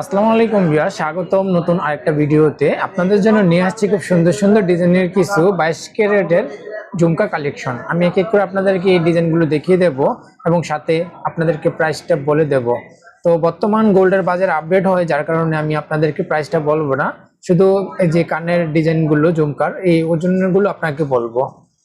আসসালামু আলাইকুম বিয়া স্বাগতম নতুন আরেকটা ভিডিওতে। আপনাদের জন্য নিয়ে আসছি খুব সুন্দর সুন্দর ডিজাইনের কিছু বাইশ ক্যারেটের ঝুমকা কালেকশন। আমি এক এক করে আপনাদেরকে এই ডিজাইনগুলো দেখিয়ে দেব এবং সাথে আপনাদেরকে প্রাইসটা বলে দেব। তো বর্তমান গোল্ডের বাজার আপডেট হয়, যার কারণে আমি আপনাদেরকে প্রাইসটা বলব না। শুধু এই যে কানের ডিজাইনগুলো, ঝুমকার, এই ওজনগুলো আপনাকে বলব।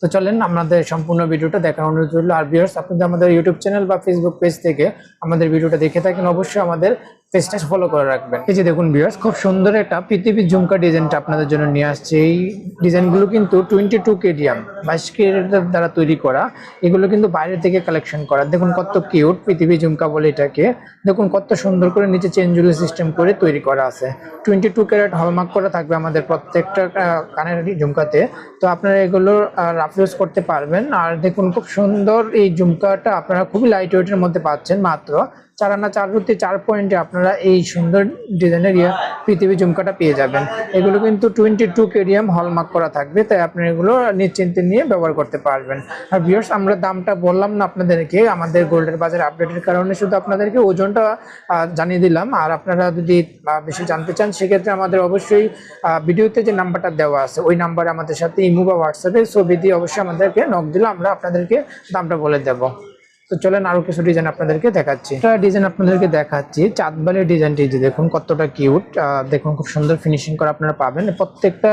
তো চলেন, আমাদের সম্পূর্ণ ভিডিওটা দেখার অনুরোধ রইল। আর ভিউয়ার্স আপনাদের আমাদের ইউটিউব চ্যানেল বা ফেসবুক পেজ থেকে আমাদের ভিডিওটা দেখে থাকেন, অবশ্যই আমাদের পেজটা ফলো করে রাখবেন। এই যে দেখুন ভিউয়ার্স খুব সুন্দর একটা পৃথিবীর ঝুমকা ডিজাইনটা আপনাদের জন্য নিয়ে আসছে। এই ডিজাইনগুলো কিন্তু টোয়েন্টি টু কেডিয়াম বাইশ কেডিয়ামের দ্বারা তৈরি করা। এগুলো কিন্তু বাইরে থেকে কালেকশন করা। দেখুন কত কিউট পৃথিবী ঝুমকা বলে এটাকে। দেখুন কত সুন্দর করে নিচে চেঞ্জুলি সিস্টেম করে তৈরি করা আছে। টোয়েন্টি টু ক্যারেট হলমার্ক করা থাকবে আমাদের প্রত্যেকটা কানের ঝুমকাতে। তো আপনারা এগুলো রাফ ইউজ করতে পারবেন। আর দেখুন খুব সুন্দর এই ঝুমকাটা আপনারা খুবই লাইট ওয়েটের মধ্যে পাচ্ছেন মাত্র। চার আনা চার রুটি, চার পয়েন্টে আপনারা এই সুন্দর ডিজাইনের ইয়ে পৃথিবী ঝুমকাটা পেয়ে যাবেন। এগুলো কিন্তু টোয়েন্টি টু কেডিএম হলমার্ক করা থাকবে, তাই আপনি এগুলো নিশ্চিন্তে নিয়ে ব্যবহার করতে পারবেন। আর ভিউয়ার্স আমরা দামটা বললাম না আপনাদেরকে, আমাদের গোল্ডের বাজার আপডেটের কারণে শুধু আপনাদেরকে ওজনটা জানিয়ে দিলাম। আর আপনারা যদি বেশি জানতে চান, সেক্ষেত্রে আমাদের অবশ্যই ভিডিওতে যে নাম্বারটা দেওয়া আছে, ওই নাম্বারে আমাদের সাথে ইমো বা হোয়াটসঅ্যাপে ছবি দিয়ে অবশ্যই আমাদেরকে নক দিলে আমরা আপনাদেরকে দামটা বলে দেবো। তো চলেন আরও কিছু ডিজাইন আপনাদেরকে দেখাচ্ছি। ডিজাইন আপনাদেরকে দেখাচ্ছি, চাঁদবালের ডিজাইনটি যে দেখুন কতটা কিউট দেখুন খুব সুন্দর ফিনিশিং করা আপনারা পাবেন। প্রত্যেকটা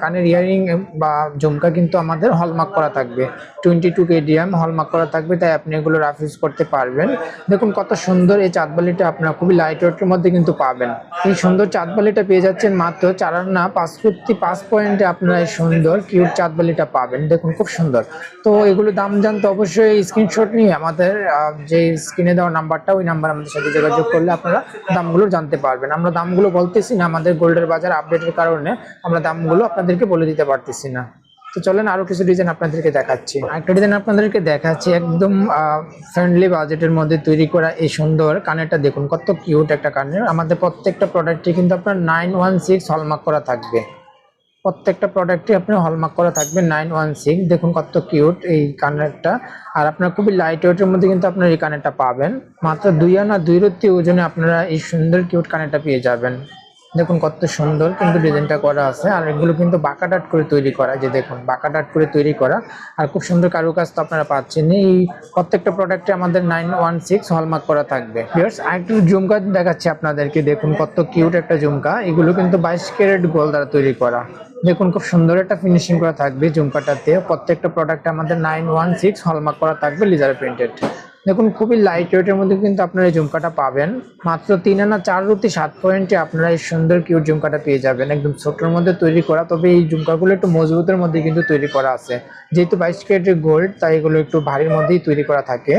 কানের ইয়ারিং বা ঝুমকা কিন্তু আমাদের হলমার্ক করা থাকবে। টোয়েন্টি টু কেডিএম হলমার্ক করা থাকবে, তাই আপনি এগুলো রাফ ইউজ করতে পারবেন। দেখুন কত সুন্দর এই চাঁদবালিটা আপনারা খুবই লাইট ওয়েটের মধ্যে কিন্তু পাবেন। এই সুন্দর চাঁদবালিটা পেয়ে যাচ্ছেন মাত্র চার আনা পাঁচ ফুটি পাঁচ পয়েন্টে আপনারা এই সুন্দর কিউট চাঁদবালিটা পাবেন। দেখুন খুব সুন্দর। তো এগুলো দাম জানতে অবশ্যই স্ক্রিনশট নিয়ে আমাদের যে স্ক্রিনে দেওয়া নাম্বারটা ওই নাম্বার আমাদের সাথে যোগাযোগ করলে আপনারা দামগুলো জানতে পারবেন। আমরা দামগুলো বলতেছি না, আমাদের গোল্ডের বাজার আপডেটের কারণে আমরা দামগুলো আপনাদেরকে বলে দিতে পারতেছি না। তো চলেন আরও কিছু ডিজাইন আপনাদেরকে দেখাচ্ছি। একটা ডিজাইন আপনাদেরকে দেখাচ্ছি, একদম ফ্রেন্ডলি বাজেটের মধ্যে তৈরি করা এই সুন্দর কানেরটা। দেখুন কত কিউট একটা কানের। আমাদের প্রত্যেকটা প্রোডাক্টে কিন্তু আপনার নাইন ওয়ান সিক্স হলমার্ক করা থাকবে। প্রত্যেকটা প্রোডাক্টে আপনি হলমার্ক করা থাকবে নাইন ওয়ান সিক্স দেখুন কত কিউট এই কানেরটা আর আপনার খুবই লাইট ওয়েটের মধ্যে কিন্তু আপনার এই কানেরটা পাবেন। মাত্র দুই আনা দুই রত্তি ওজনে আপনারা এই সুন্দর কিউট কানেরটা পেয়ে যাবেন। দেখুন কত সুন্দর কিন্তু ডিজাইনটা করা আছে। আর এগুলো কিন্তু বাঁকা ডাট করে তৈরি করা যে দেখুন, বাঁকা ডাট করে তৈরি করা। আর খুব সুন্দর কারুকাজ তো আপনারা পাচ্ছেন। এই প্রত্যেকটা প্রোডাক্টে আমাদের নাইন ওয়ান সিক্স হলমার্ক করা থাকবে। ভিউয়ার্স আরেকটু ঝুমকা দেখাচ্ছি আপনাদেরকে। দেখুন কত কিউট একটা ঝুমকা। এগুলো কিন্তু বাইশ ক্যারেট গোল দ্বারা তৈরি করা। দেখুন, খুব সুন্দর একটা ফিনিশিং করা থাকবে ঝুমকাটাতে প্রত্যেকটা প্রোডাক্ট আমাদের নাইন ওয়ান সিক্স হলমার্ক করা থাকবে লিজার প্রিন্টেড দেখুন, খুবই লাইট ওয়েটের মধ্যে কিন্তু আপনারা এই ঝুমকাটা পাবেন। মাত্র তিন আনা চার রুটি, সাত পয়েন্টে আপনারা এই সুন্দর কিউট ঝুমকাটা পেয়ে যাবেন। একদম ছোটোর মধ্যে তৈরি করা, তবে এই ঝুমকাগুলো একটু মজবুতের মধ্যে কিন্তু তৈরি করা আছে। যেহেতু বাইশ ক্যারেটের গোল্ড তাই এগুলো একটু ভারীর মধ্যেই তৈরি করা থাকে।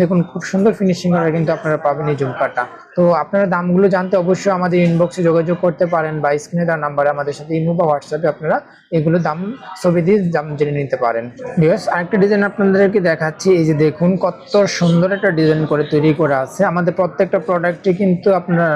দেখুন, খুব সুন্দর ফিনিশিং করা কিন্তু আপনারা পাবেন এই ঝুমকাটা তো আপনারা দামগুলো জানতে অবশ্যই আমাদের ইনবক্সে যোগাযোগ করতে পারেন বা স্ক্রিনে দেওয়ার নাম্বারে আমাদের সাথে ইমো বা হোয়াটসঅ্যাপে আপনারা এগুলো দাম, ছবি দিয়ে দাম জেনে নিতে পারেন। বিকজ আরেকটা ডিজাইন আপনাদেরকে দেখাচ্ছি। এই যে দেখুন, কত সুন্দর একটা ডিজাইন করে তৈরি করা আছে। আমাদের প্রত্যেকটা প্রোডাক্টে কিন্তু আপনারা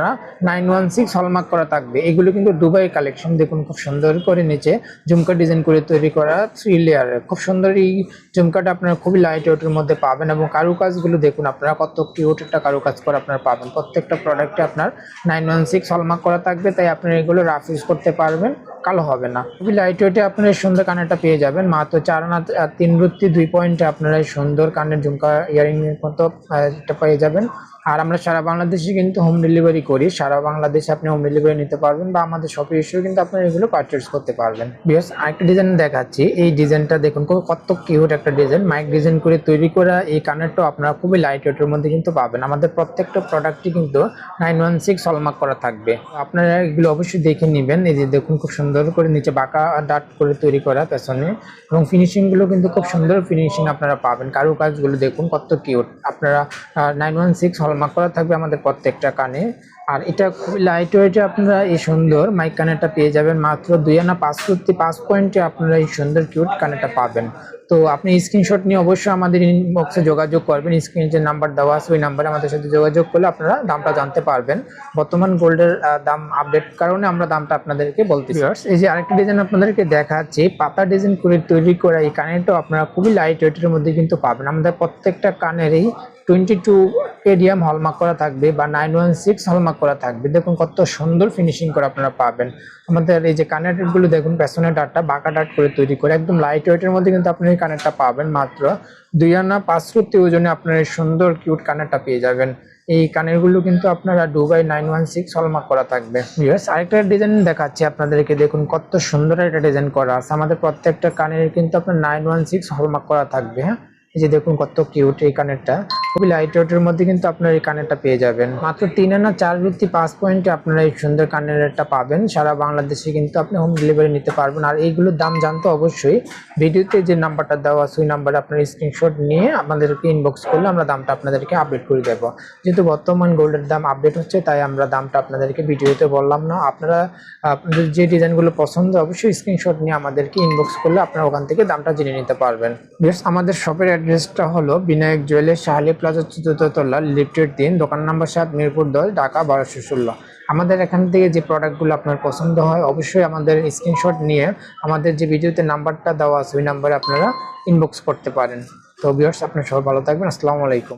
নাইন ওয়ান সিক্স হলমার্ক করা থাকবে। এগুলো কিন্তু দুবাই কালেকশন দেখুন খুব সুন্দর করে নিচে ঝুমকা ডিজাইন করে তৈরি করা থ্রি লেয়ারের খুব সুন্দর এই ঝুমকাটা আপনারা খুবই লাইট ওয়েটের মধ্যে পাবেন এবং কারুকাজগুলো দেখুন, আপনারা কত কিউট একটা কারুকাজ করে আপনারা পাবেন। প্রত্যেকটা প্রোডাক্টে আপনার নাইন ওয়ান সিক্স হলমার্ক করা থাকবে তাই আপনি এগুলো রাফ ইউজ করতে পারবেন কালো হবে না। খুবই লাইট ওয়েটে আপনার সুন্দর কানেরটা পেয়ে যাবেন মাত্র চার আহ, তিন রুত্তি দুই পয়েন্টে আপনারা সুন্দর কানের ঝুমকা ইয়ারিংয়ের মতো পেয়ে যাবেন। আর আমরা সারা বাংলাদেশে কিন্তু হোম ডেলিভারি করি। সারা বাংলাদেশে আপনি হোম ডেলিভারি নিতে পারবেন বা আমাদের শপে এসেও কিন্তু আপনারা এগুলো পারচেস করতে পারবেন। বিকজ আরেকটা ডিজাইন দেখাচ্ছি। এই ডিজাইনটা দেখুন, কত কিউট একটা ডিজাইন মাইক ডিজাইন করে তৈরি করা এই কানেরটাও আপনারা খুবই লাইট ওয়েটের মধ্যে কিন্তু পাবেন। আমাদের প্রত্যেকটা প্রোডাক্টই কিন্তু নাইন ওয়ান সিক্স হলমার্ক করা থাকবে। আপনারা এগুলো অবশ্যই দেখে নেবেন। এই যে দেখুন, খুব সুন্দর করে নিচে বাঁকা ডাট করে তৈরি করা পেছনে। এবং ফিনিশিংগুলো কিন্তু খুব সুন্দর ফিনিশিং আপনারা পাবেন। কারুকাজগুলো দেখুন, কত কিউট আপনারা নাইন ওয়ান সিক্স হলমার্ক করা থাকবে আমাদের প্রত্যেকটা কানে। আর এটা খুবই লাইট ওয়েটে আপনারা এই সুন্দর মাইক কানেরটা পেয়ে যাবেন। মাত্র দুই আনা পাঁচ ফুটি পাঁচ পয়েন্টে আপনারা এই সুন্দর কিউট কানেরটা পাবেন। তো আপনি স্ক্রিনশট নিয়ে অবশ্যই আমাদের ইনবক্সে যোগাযোগ করবেন। স্ক্রিনে যে নাম্বার দেওয়া আছে ওই নাম্বারে আমাদের সাথে যোগাযোগ করলে আপনারা দামটা জানতে পারবেন। বর্তমান গোল্ডের দাম আপডেট কারণে আমরা দামটা আপনাদেরকে বলতে এই যে আরেকটা ডিজাইন আপনাদেরকে দেখাচ্ছি পাতা ডিজাইন করে তৈরি করা এই কানেরটাও আপনারা খুবই লাইট ওয়েটের মধ্যে কিন্তু পাবেন। আমাদের প্রত্যেকটা কানেরই টোয়েন্টি টু কেডিএম হলমার্ক করা থাকবে বা নাইন ওয়ান সিক্স হলমার্ক করা থাকবে। দেখুন কত সুন্দর ফিনিশিং করে আপনারা পাবেন। আমাদের এই যে কানেরগুলো দেখুন, পেছনের ডাটটা, বাঁকা ডাট করে তৈরি করে, একদম লাইট ওয়েটের মধ্যে কিন্তু আপনি এই কানেরটা পাবেন মাত্র দুই আনা পাঁচ রুতি ওজনে আপনার এই সুন্দর কিউট কানেরটা পেয়ে যাবেন। এই কানেরগুলো কিন্তু আপনারা Dubai nine one six hallmark করা থাকবে। ইয়েস আরেকটা ডিজাইন দেখাচ্ছি আপনাদেরকে। দেখুন কত সুন্দর একটা ডিজাইন করা আছে। আমাদের প্রত্যেকটা কানের কিন্তু আপনার নাইন ওয়ান সিক্স হলমার্ক করা থাকবে হ্যাঁ? এই যে দেখুন কত কিউট এই কানেরটা খুবই লাইট ওয়েটের মধ্যে কিন্তু আপনার এই কানেরটা পেয়ে যাবেন। মাত্র তিন আনা চার বৃত্তি পাঁচ পয়েন্টে আপনারা এই সুন্দর কানেরটা পাবেন। সারা বাংলাদেশে কিন্তু আপনি হোম ডেলিভারি নিতে পারবেন। আর এইগুলোর দাম জানতে অবশ্যই ভিডিওতে যে নাম্বারটা দেওয়া আছে, ওই নাম্বারে আপনার স্ক্রিনশট নিয়ে আমাদেরকে ইনবক্স করলে আমরা দামটা আপনাদেরকে আপডেট করে দেবো। যেহেতু বর্তমান গোল্ডের দাম আপডেট হচ্ছে, তাই আমরা দামটা আপনাদেরকে ভিডিওতে বললাম না। আপনারা, আপনাদের যে ডিজাইনগুলো পছন্দ, অবশ্যই স্ক্রিনশট নিয়ে আমাদেরকে ইনবক্স করলে আপনারা ওখান থেকে দামটা জেনে নিতে পারবেন। আমাদের শপের অ্যাড্রেসটা হলো বিনায়ক জুয়েলার্স শাহালি প্লাজা চতুর্থ তলা লিফটের তিন, দোকান নাম্বার সাত, মিরপুর দশ, ঢাকা বারোশো ষোলো। আমাদের এখান থেকে যে প্রোডাক্টগুলো আপনার পছন্দ হয়, অবশ্যই আমাদের স্ক্রিনশট নিয়ে আমাদের যে ভিডিওতে নাম্বারটা দেওয়া আছে, ওই নাম্বারে আপনারা ইনবক্স করতে পারেন। তো বিহার্স আপনার সবাই ভালো থাকবেন। আসসালামু আলাইকুম।